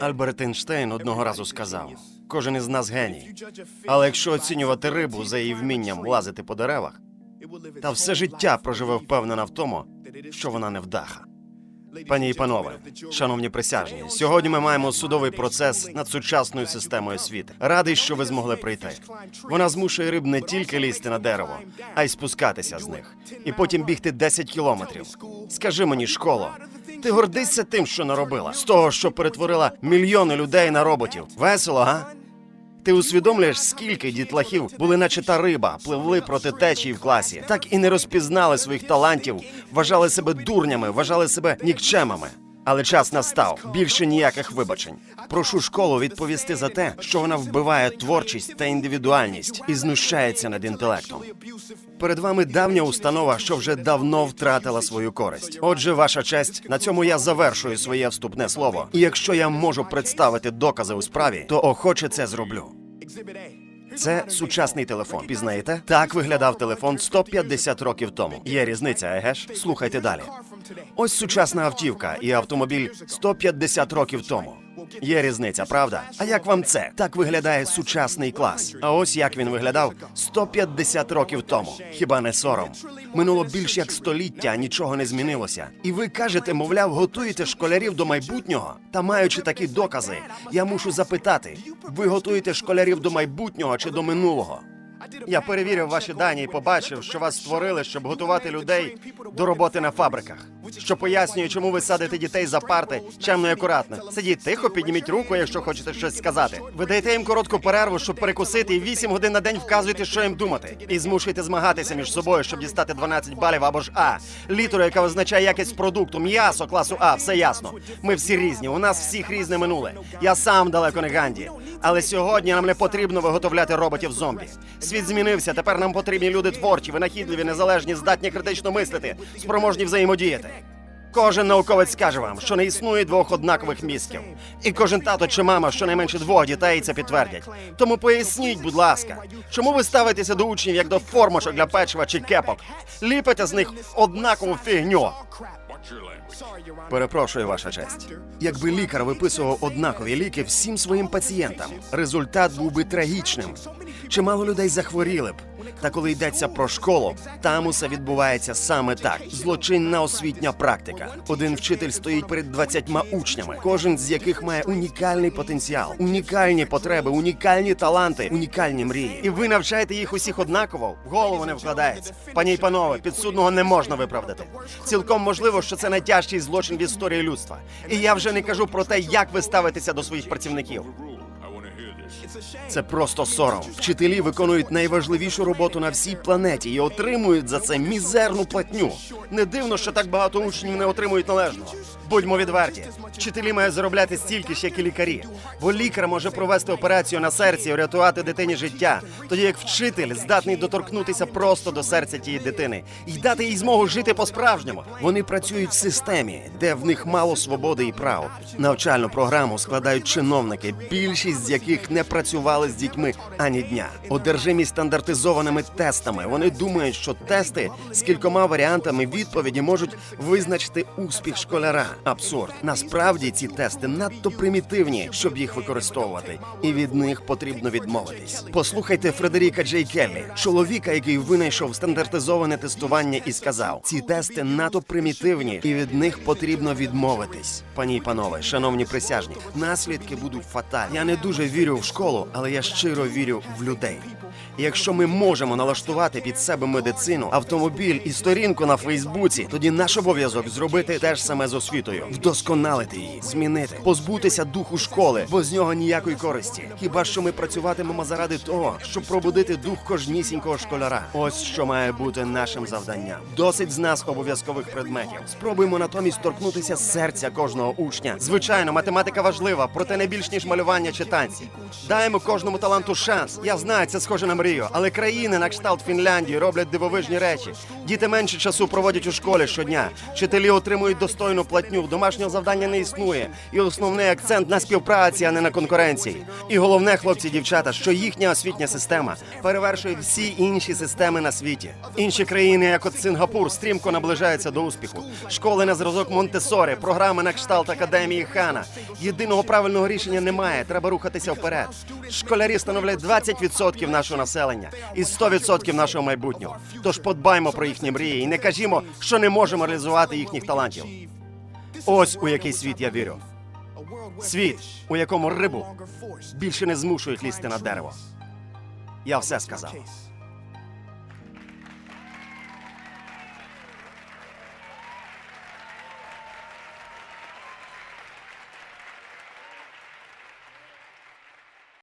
Альберт Ейнштейн одного разу сказав: кожен із нас геній. Але якщо оцінювати рибу за її вмінням лазити по деревах, та все життя проживе впевнена в тому, що вона не вдаха. Пані і панове, шановні присяжні, сьогодні ми маємо судовий процес над сучасною системою освіти. Радий, що ви змогли прийти. Вона змушує риб не тільки лізти на дерево, а й спускатися з них, і потім бігти 10 кілометрів. Скажи мені, школо, ти гордишся тим, що наробила? З того, що перетворила мільйони людей на роботів. Весело, га? Ти усвідомлюєш, скільки дітлахів були наче та риба, пливли проти течії в класі, так і не розпізнали своїх талантів, вважали себе дурнями, вважали себе нікчемами. Але час настав більше ніяких вибачень. Прошу школу відповісти за те, що вона вбиває творчість та індивідуальність і знущається над інтелектом. Перед вами давня установа, що вже давно втратила свою користь. Отже, ваша честь, на цьому я завершую своє вступне слово. І якщо я можу представити докази у справі, то охоче це зроблю. Це сучасний телефон. Пізнаєте? Так виглядав телефон 150 років тому. Є різниця, еге ж? Слухайте далі. Ось сучасна автівка і автомобіль 150 років тому. Є різниця, правда? А як вам це? Так виглядає сучасний клас. А ось як він виглядав 150 років тому. Хіба не сором? Минуло більш як століття, нічого не змінилося. І ви кажете, мовляв, готуєте школярів до майбутнього? Та маючи такі докази, я мушу запитати: ви готуєте школярів до майбутнього чи до минулого? Я перевірив ваші дані і побачив, що вас створили, щоб готувати людей до роботи на фабриках. Що пояснює, чому ви садите дітей за парти чемно і акуратно. Сидіть тихо, підніміть руку, якщо хочете щось сказати. Ви даєте їм коротку перерву, щоб перекусити, і 8 годин на день вказуєте, що їм думати. І змушуєте змагатися між собою, щоб дістати 12 балів або ж А. Літеру, яка визначає якість продукту, м'ясо класу А, все ясно. Ми всі різні. У нас всіх різне минуле. Я сам далеко не Ганді. Але сьогодні нам не потрібно виготовляти роботів зомбі. Світ змінився. Тепер нам потрібні люди творчі, винахідливі, незалежні, здатні критично мислити, спроможні взаємодіяти. Кожен науковець каже вам, що не існує двох однакових мізків. І кожен тато чи мама щонайменше двох дітей це підтвердять. Тому поясніть, будь ласка, чому ви ставитеся до учнів як до формочок для печива чи кепок? Ліпите з них однакову фігню. Перепрошую, ваша честь. Якби лікар виписував однакові ліки всім своїм пацієнтам, результат був би трагічним. Чимало людей захворіли б. Та коли йдеться про школу, там усе відбувається саме так: злочинна освітня практика. Один вчитель стоїть перед 20 учнями, кожен з яких має унікальний потенціал, унікальні потреби, унікальні таланти, унікальні мрії. І ви навчаєте їх усіх однаково, в голову не вкладається. Пані й панове, підсудного не можна виправдати. Цілком можливо, що це найтяжчий злочин в історії людства. І я вже не кажу про те, як ви ставитеся до своїх працівників. Це просто сором. Вчителі виконують найважливішу роботу на всій планеті і отримують за це мізерну платню. Не дивно, що так багато учнів не отримують належного. Будьмо відверті, вчителі мають заробляти стільки ж, як і лікарі. Бо лікар може провести операцію на серці і врятувати дитині життя, тоді як вчитель здатний доторкнутися просто до серця тієї дитини і дати їй змогу жити по-справжньому. Вони працюють в системі, де в них мало свободи і прав. Навчальну програму складають чиновники, більшість з яких не працювали з дітьми ані дня. Одержимі стандартизованими тестами. Вони думають, що тести з кількома варіантами відповіді можуть визначити успіх школяра. Абсурд. Насправді ці тести надто примітивні, щоб їх використовувати, і від них потрібно відмовитись. Послухайте Фредеріка Джей Келлі, чоловіка, який винайшов стандартизоване тестування, і сказав: ці тести надто примітивні, і від них потрібно відмовитись. Пані й панове, шановні присяжні, наслідки будуть фатальні. Я не дуже вірю в школу, але я щиро вірю в людей. І Якщо ми можемо налаштувати під себе медицину, автомобіль і сторінку на Фейсбуці, тоді наш обов'язок зробити те ж саме з освітою, вдосконалити її, змінити, позбутися духу школи, бо з нього ніякої користі. Хіба що ми працюватимемо заради того, щоб пробудити дух кожнісінького школяра? Ось що має бути нашим завданням. Досить з нас обов'язкових предметів. Спробуємо натомість торкнутися серця кожного учня. Звичайно, математика важлива, проте не більш ніж малювання чи танці. Даємо кожному таланту шанс. Я знаю, це схоже на мрію, але країни на кшталт Фінляндії роблять дивовижні речі. Діти менше часу проводять у школі щодня. Вчителі отримують достойну платню. Домашнього завдання не існує. І основний акцент на співпраці, а не на конкуренції. І головне, хлопці, дівчата, що їхня освітня система перевершує всі інші системи на світі. Інші країни, як от Сингапур, стрімко наближаються до успіху. Школи на зразок Монтесори, програми на кшталт академії Хана. Єдиного правильного рішення немає. Треба рухатися вперед. Школярі становлять 20% нашого населення і 100% нашого майбутнього. Тож подбаймо про їхні мрії і не кажімо, що не можемо реалізувати їхніх талантів. Ось у який світ я вірю. Світ, у якому рибу більше не змушують лізти на дерево. Я все сказав.